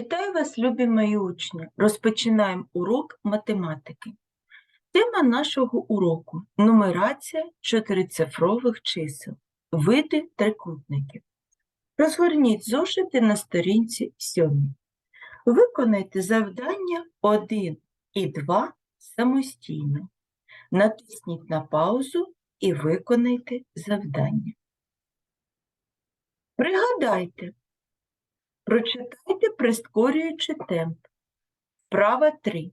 Вітаю вас, любі мої учні! Розпочинаємо урок математики. Тема нашого уроку – нумерація чотирицифрових чисел, види трикутників. Розгорніть зошити на сторінці 7. Виконайте завдання 1 і 2 самостійно. Натисніть на паузу і виконайте завдання. Пригадайте, Прочитайте, прискорюючи темп. Вправа 3.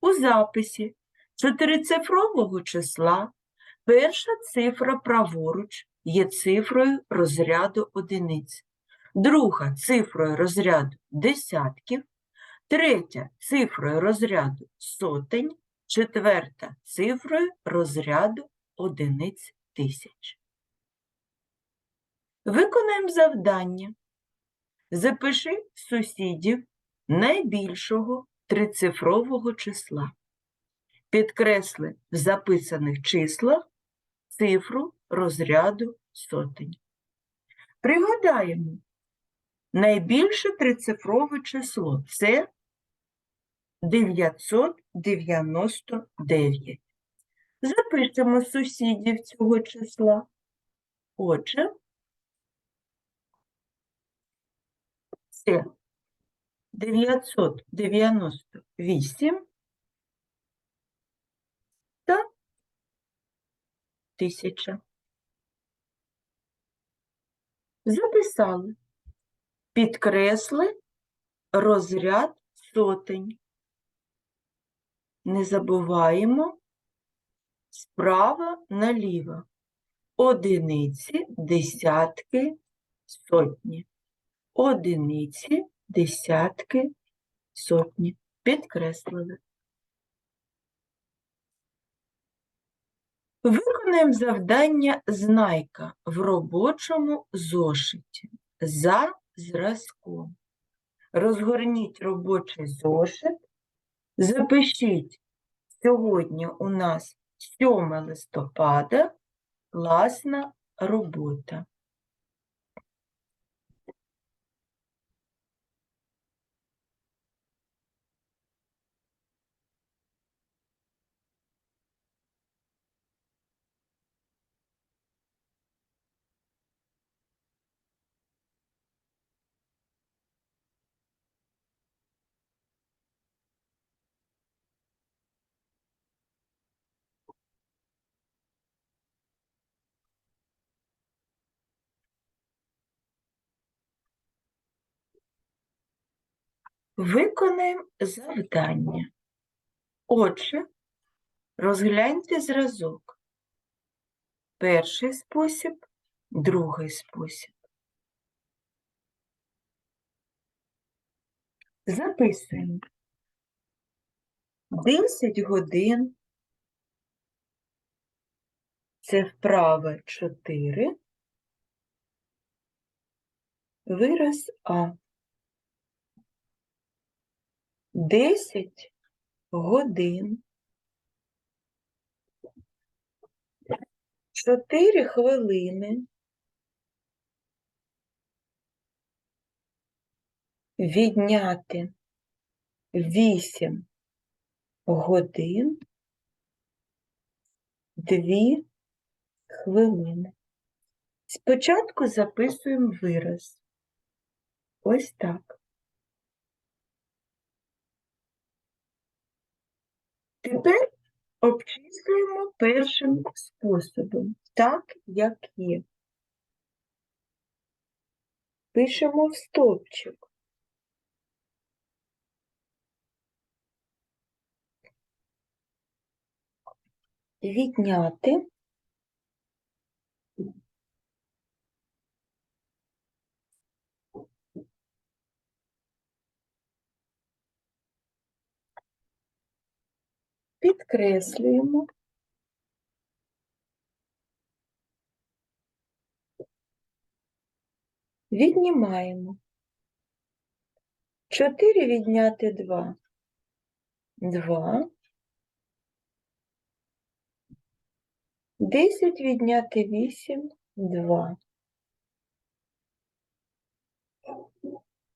У записі чотирицифрового числа перша цифра праворуч є цифрою розряду одиниць, друга цифрою розряду десятків, третя цифрою розряду сотень, четверта цифрою розряду одиниць тисяч. Виконаємо завдання. Запиши сусідів найбільшого трицифрового числа. Підкресли в записаних числах цифру розряду сотень. Пригадаємо, найбільше трицифрове число це 999. Запишемо сусідів цього числа. Отже, це 998 та 1000. Записали. Підкресли розряд сотень. Не забуваємо справа наліво. Одиниці, десятки, сотні одиниці, десятки, сотні. Підкреслили. Виконаємо завдання знайка в робочому зошиті за зразком. Розгорніть робочий зошит, запишіть сьогодні у нас 7 листопада класна робота. Виконаємо завдання. Отже, розгляньте зразок. Перший спосіб, другий спосіб. Записуємо. 10 годин. Це вправа 4. Вираз А. 10 годин. 4 хвилини. Відняти 8 годин. 2 хвилини. Спочатку записуємо вираз. Ось так. Тепер обчислюємо першим способом, так, як є. Пишемо в стовпчик. Відняти підкреслюємо. Віднімаємо. 4 відняти 2. 2. 10 відняти 8. 2.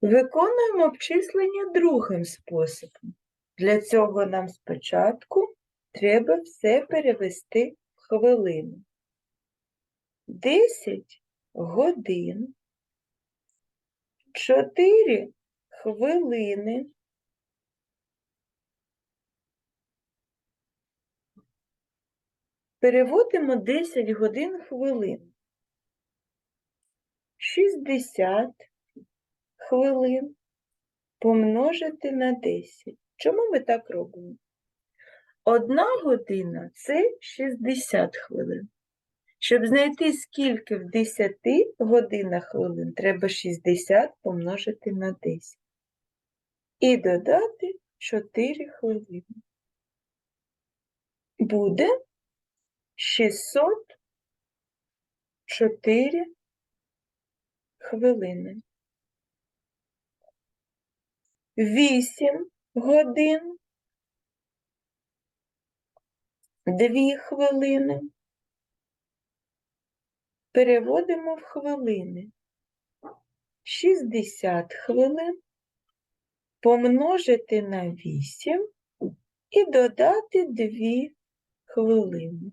Виконуємо обчислення другим способом. Для цього нам спочатку треба все перевести в хвилини. 10 годин, 4 хвилини, Переводимо 10 годин хвилин. 60 хвилин помножити на 10. Чому ми так робимо? Одна година це 60 хвилин. Щоб знайти, скільки в 10 годинах хвилин, треба 60 помножити на 10. І додати 4 хвилини. Буде 604 хвилини. 8 годин, 2 хвилини. Переводимо в хвилини. 60 хвилин помножити на 8 і додати 2 хвилини.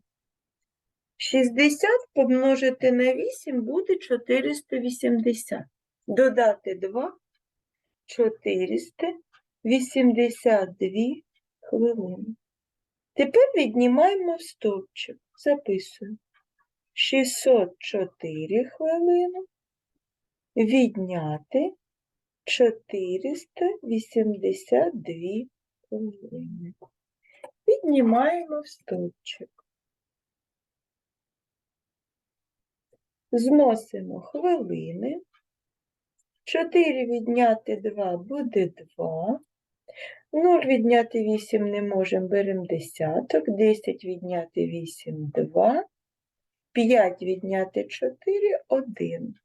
60 помножити на 8 буде 480. Додати 2 482 хвилини. Тепер віднімаємо стовпчик. Записуємо. 604 хвилини відняти 482 хвилини. Піднімаємо в стовпчик. Зносимо хвилини. 4 відняти 2 буде 2. 0 відняти 8 не можемо, беремо десяток. 10 відняти 8 2. 5 відняти 4 1.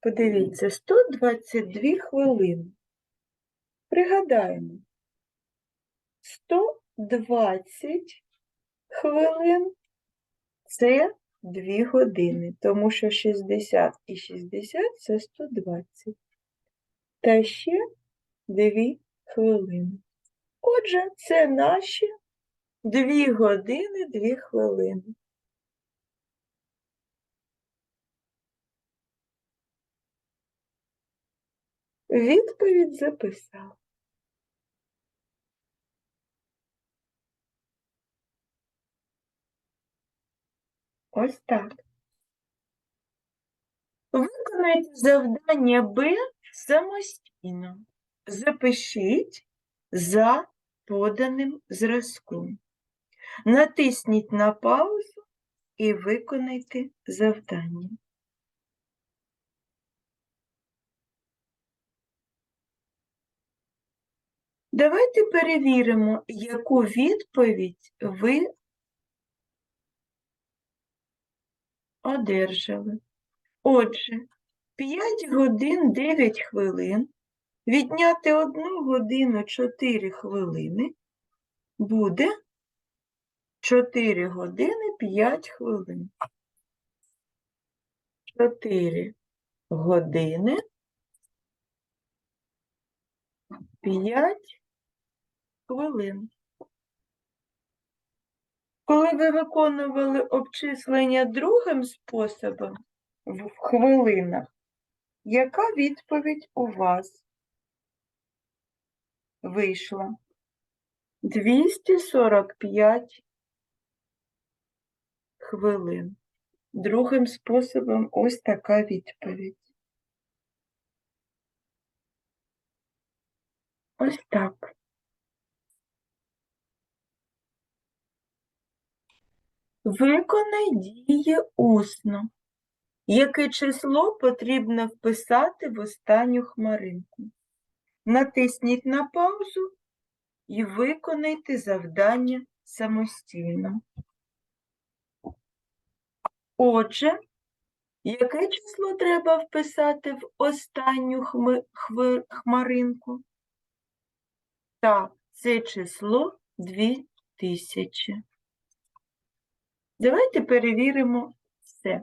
Подивіться, 122 хвилини. Пригадаємо. 120 хвилин це 2 години, тому що 60 і 60 це 120. Та ще 2 хвилини. Отже, це наші 2 години, 2 хвилини. Відповідь записав. Ось так. Виконайте завдання Б самостійно. Запишіть за поданим зразком. Натисніть на паузу і виконайте завдання. Давайте перевіримо, яку відповідь ви одержали. Отже, 5 годин 9 хвилин відняти 1 годину 4 хвилини буде 4 години 5 хвилин. 4 години 5 хвилин. Коли ви виконували обчислення другим способом в хвилинах, яка відповідь у вас вийшла? 245 хвилин. Другим способом ось така відповідь. Ось так. Виконай дії усно. Яке число потрібно вписати в останню хмаринку? Натисніть на паузу і виконайте завдання самостійно. Отже, яке число треба вписати в останню хмаринку? Так, це число 2000. Давайте перевіримо все.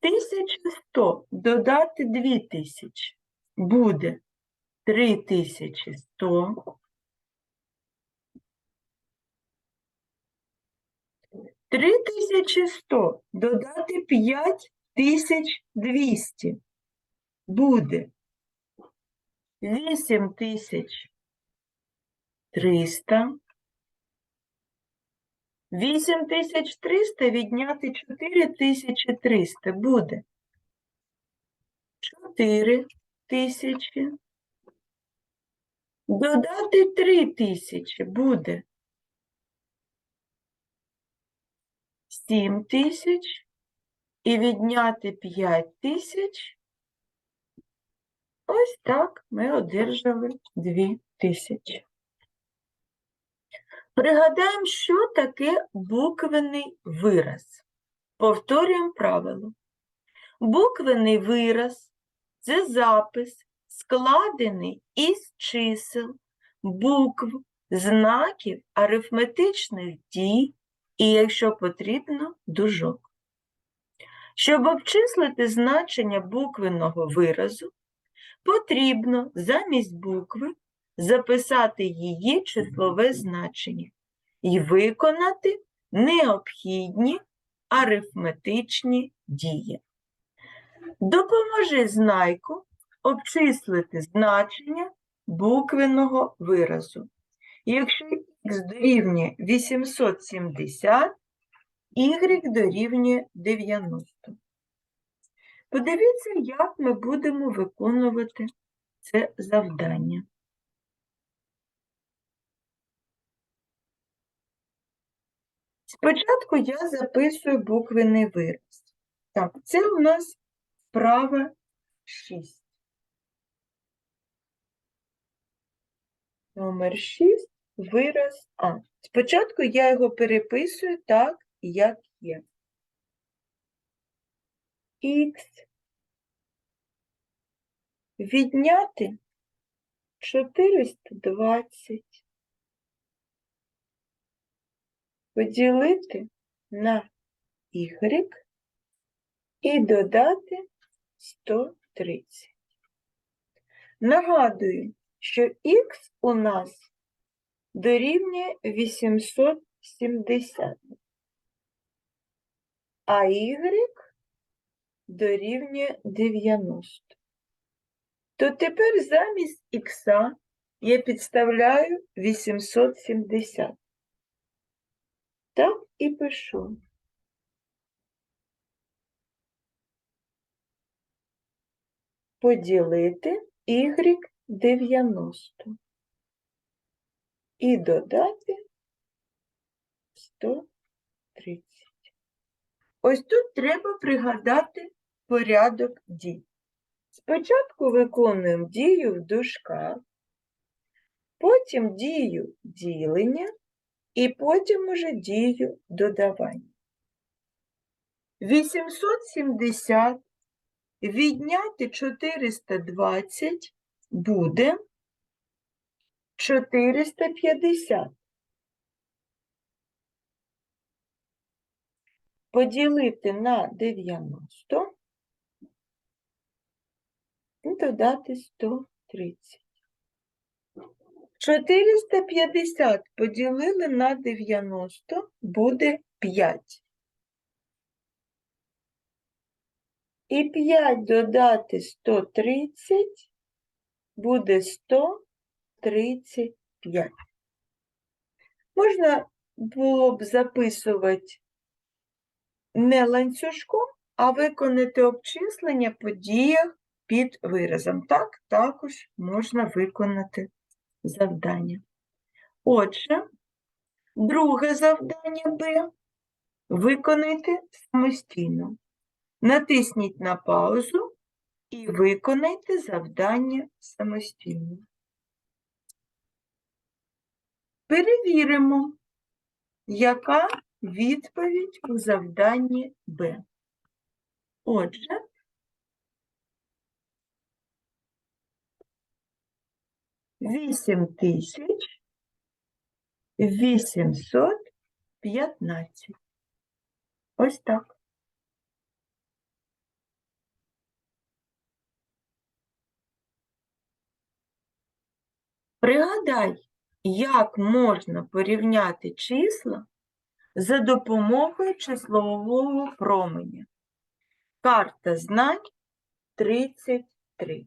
1100 додати 2000 буде 3100. 3100 додати 5200 буде 8300. 8300 відняти 4300 буде 4000. Додати 3000 буде 7000 і відняти 5000. Ось так ми одержали 2000. Пригадаємо, що таке буквений вираз. Повторюємо правило. Буквений вираз це запис, складений із чисел, букв, знаків, арифметичних дій і, якщо потрібно, дужок. Щоб обчислити значення буквеного виразу, потрібно замість букви записати її числове значення і виконати необхідні арифметичні дії. Допоможи знайку обчислити значення буквеного виразу. Якщо х дорівнює 870, y дорівнює 90. Подивіться, як ми будемо виконувати це завдання. Спочатку я записую буквений вираз. Так, це у нас вправа 6. Номер 6, вираз А. Спочатку я його переписую так, як є. Х відняти 420 поділити на y і додати 130. Нагадую, що х у нас дорівнює 870, а y дорівнює 90. То тепер замість х я підставляю 870. Так і пишу. Поділити y 90 і додати 130. Ось тут треба пригадати порядок дій. Спочатку виконуємо дію в дужках, потім дію ділення і потім уже дію додавання. 870 відняти 420 буде 450. Поділити на 90 і додати 130. 450 поділили на 90 буде 5. І 5 додати 130 буде 135. Можна було б записувати не ланцюжком, а виконати обчислення по діях під виразом. Так, також можна виконати завдання. Отже, друге завдання Б виконайте самостійно. Натисніть на паузу і виконайте завдання самостійно. Перевіримо, яка відповідь у завданні Б. Отже, 8 тисяч 815. Ось так. Пригадай, як можна порівняти числа за допомогою числового променя. Карта знань 33.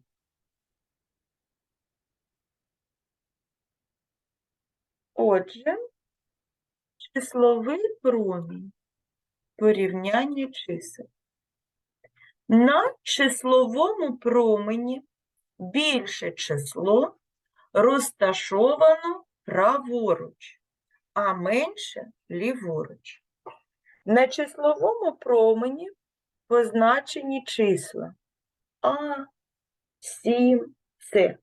Отже, числовий промінь порівняння чисел. На числовому промені більше число розташовано праворуч, а менше ліворуч. На числовому промені позначені числа А, 7, С.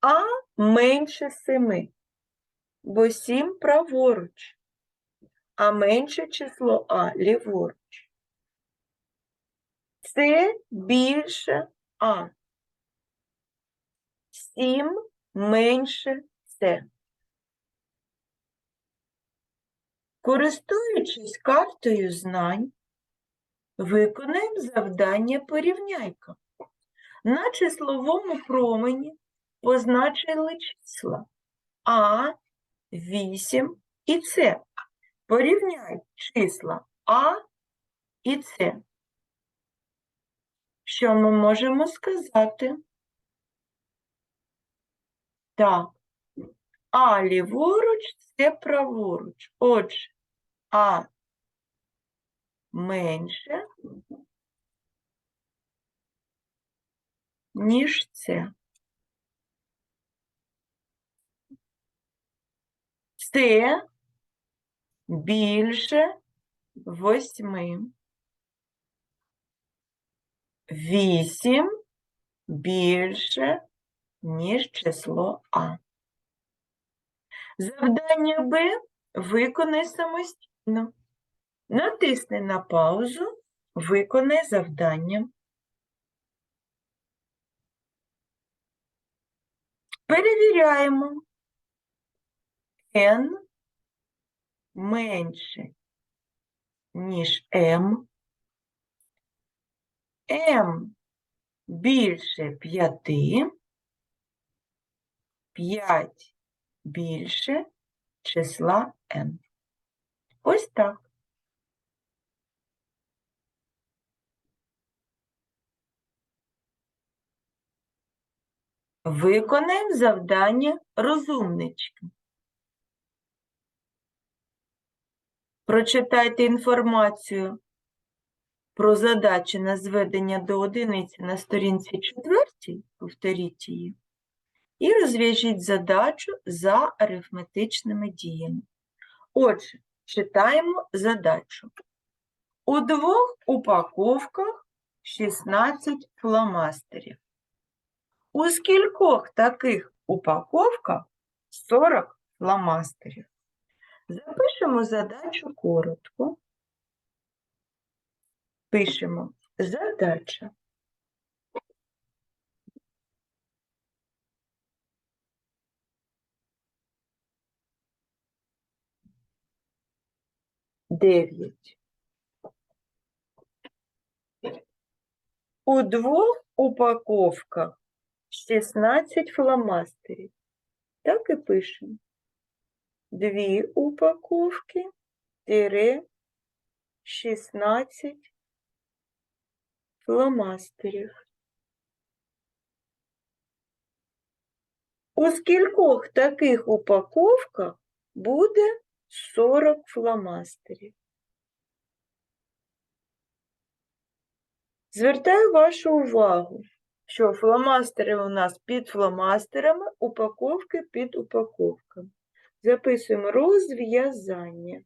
А менше 7, бо 7 праворуч, а менше число А ліворуч. С більше А. 7 менше С. Користуючись картою знань, виконаємо завдання порівняйка. На числовому промені позначили числа А, 8 і С. Порівняй числа А і С. Що ми можемо сказати? Так. А ліворуч це праворуч. Отже, А менше, ніж це. Це більше восьми. Вісім більше, ніж число А. Завдання Б виконай самостійно. Натисни на паузу, виконай завдання. Перевіряємо. N менше, ніж М. М більше 5. 5 більше числа n. Ось так. Виконаємо завдання розумнички. Прочитайте інформацію про задачі на зведення до одиниці на сторінці 4, повторіть її, і розв'яжіть задачу за арифметичними діями. Отже, читаємо задачу. У двох упаковках 16 фломастерів. У скількох таких упаковках 40 фломастерів? Запишемо задачу коротко. Пишемо задача. Дев'ять. У двох упаковках 16 фломастерів. Так і пишемо. Дві упаковки тире 16 фломастерів. У скількох таких упаковках буде 40 фломастерів? Звертаю вашу увагу, що фломастери у нас під фломастерами, упаковки під упаковками. Записуємо розв'язання.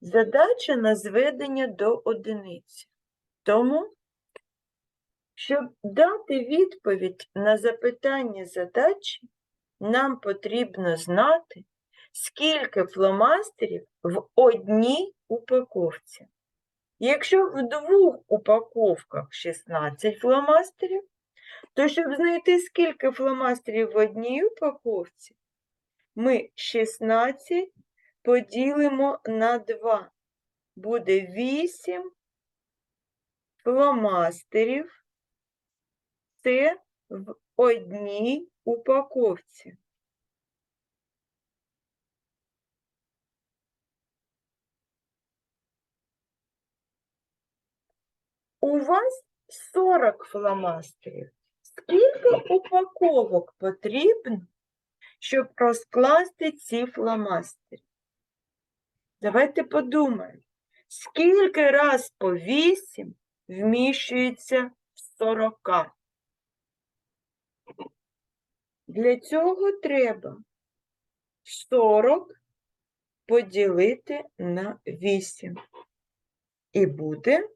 Задача на зведення до одиниці. Тому, щоб дати відповідь на запитання задачі, нам потрібно знати, скільки фломастерів в одній упаковці. Якщо в двох упаковках 16 фломастерів, то щоб знайти, скільки фломастерів в одній упаковці, ми 16 поділимо на 2. Буде 8 фломастерів. Це в одній упаковці. У вас 40 фломастерів. Скільки упаковок потрібно, щоб розкласти ці фломастери? Давайте подумаємо, скільки раз по 8 вміщується в 40? Для цього треба 40 поділити на 8. І буде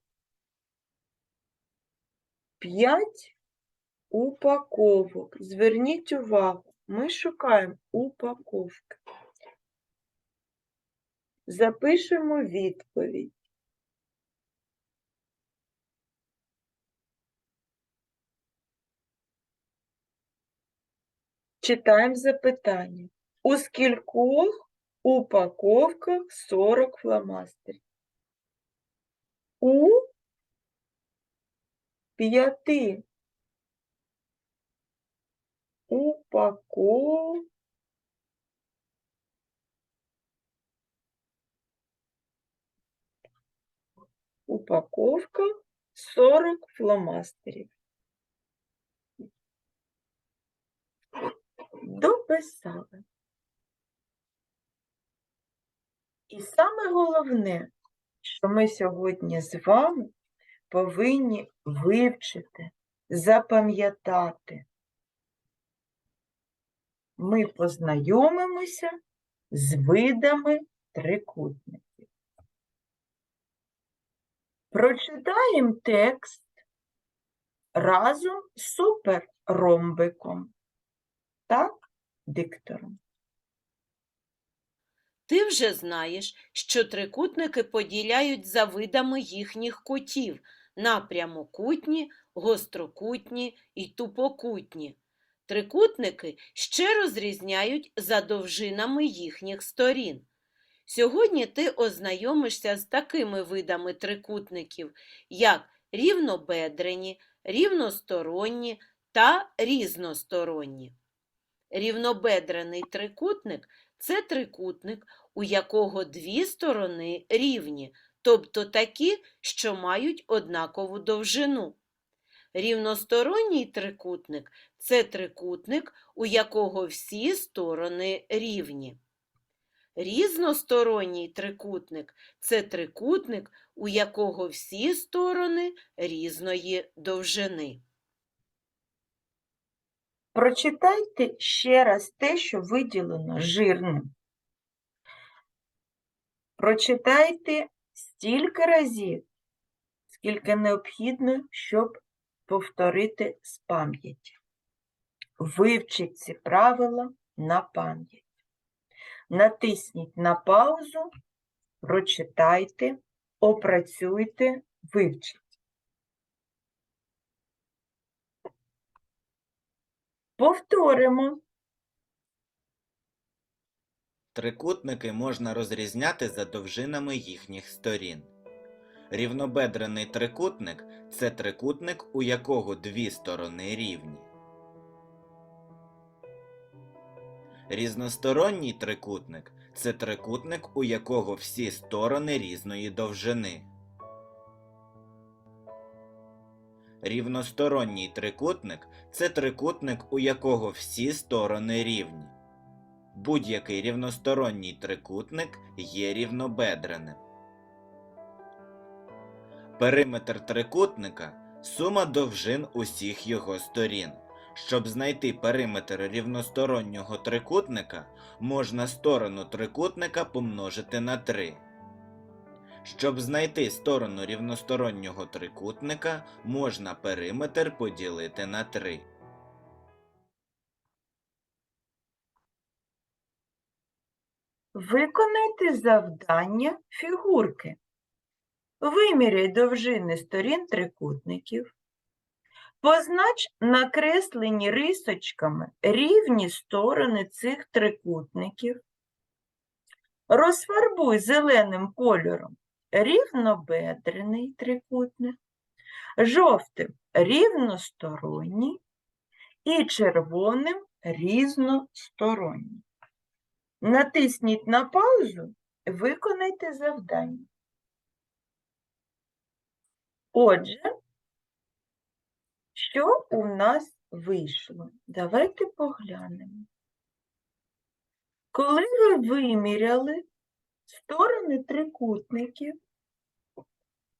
5 упаковок. Зверніть увагу, ми шукаємо упаковки. Запишемо відповідь. Читаємо запитання. У скількох упаковках 40 фломастерів? У п'яти упаков... упаковка 40 фломастерів. Дописали. І саме головне, що ми сьогодні з вами повинні вивчити, запам'ятати. Ми познайомимося з видами трикутників. Прочитаємо текст разом з суперромбиком. Так, диктором. Ти вже знаєш, що трикутники поділяють за видами їхніх кутів на прямокутні, гострокутні і тупокутні. Трикутники ще розрізняють за довжинами їхніх сторін. Сьогодні ти ознайомишся з такими видами трикутників, як рівнобедрені, рівносторонні та різносторонні. Рівнобедрений трикутник це трикутник, у якого дві сторони рівні, тобто такі, що мають однакову довжину. Рівносторонній трикутник це трикутник, у якого всі сторони рівні. Різносторонній трикутник це трикутник, у якого всі сторони різної довжини. Прочитайте ще раз те, що виділено жирним. Прочитайте стільки разів, скільки необхідно, щоб повторити з пам'яті. Вивчіть ці правила на пам'ять. Натисніть на паузу, прочитайте, опрацюйте, вивчіть. Повторимо. Трикутники можна розрізняти за довжинами їхніх сторін. Рівнобедрений трикутник це трикутник, у якого дві сторони рівні. Різносторонній трикутник це трикутник, у якого всі сторони різної довжини. Рівносторонній трикутник це трикутник, у якого всі сторони рівні. Будь-який рівносторонній трикутник є рівнобедреним. Периметр трикутника сума довжин усіх його сторін. Щоб знайти периметр рівностороннього трикутника, можна сторону трикутника помножити на 3. Щоб знайти сторону рівностороннього трикутника, можна периметр поділити на 3. Виконайте завдання фігурки. Виміряй довжини сторін трикутників. Познач накреслені рисочками рівні сторони цих трикутників. Розфарбуй зеленим кольором рівнобедрений трикутник, жовтим рівносторонній і червоним різносторонній. Натисніть на паузу, виконайте завдання. Отже, що у нас вийшло? Давайте поглянемо. Коли ви виміряли сторони трикутників,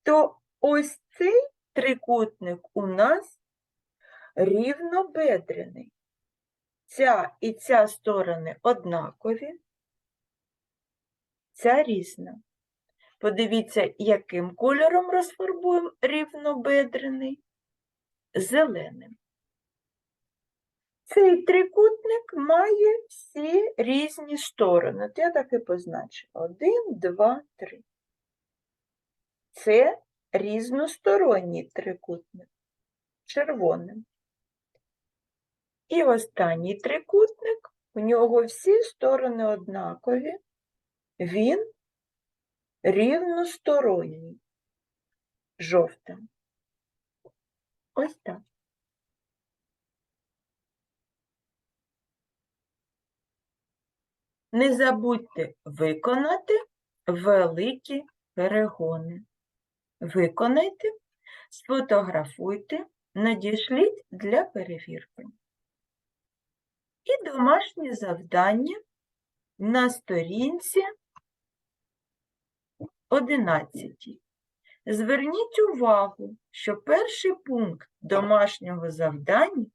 то ось цей трикутник у нас рівнобедрений. Ця і ця сторони однакові, ця різна. Подивіться, яким кольором розфарбуємо рівнобедрений? Зеленим. Цей трикутник має всі різні сторони. От я так і позначила. Один, два, три. Це різносторонній трикутник. Червоним. І останній трикутник, у нього всі сторони однакові. Він рівносторонній. Жовтим. Ось так. Не забудьте виконати великі перегони. Виконайте, сфотографуйте, надішліть для перевірки. І домашнє завдання на сторінці 11. Зверніть увагу, що перший пункт домашнього завдання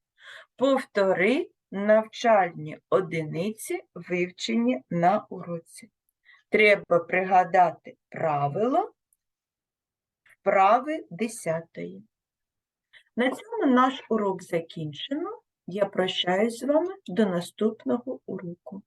повтори навчальні одиниці, вивчені на уроці. Треба пригадати правило вправи 10. На цьому наш урок закінчено. Я прощаюсь з вами до наступного уроку.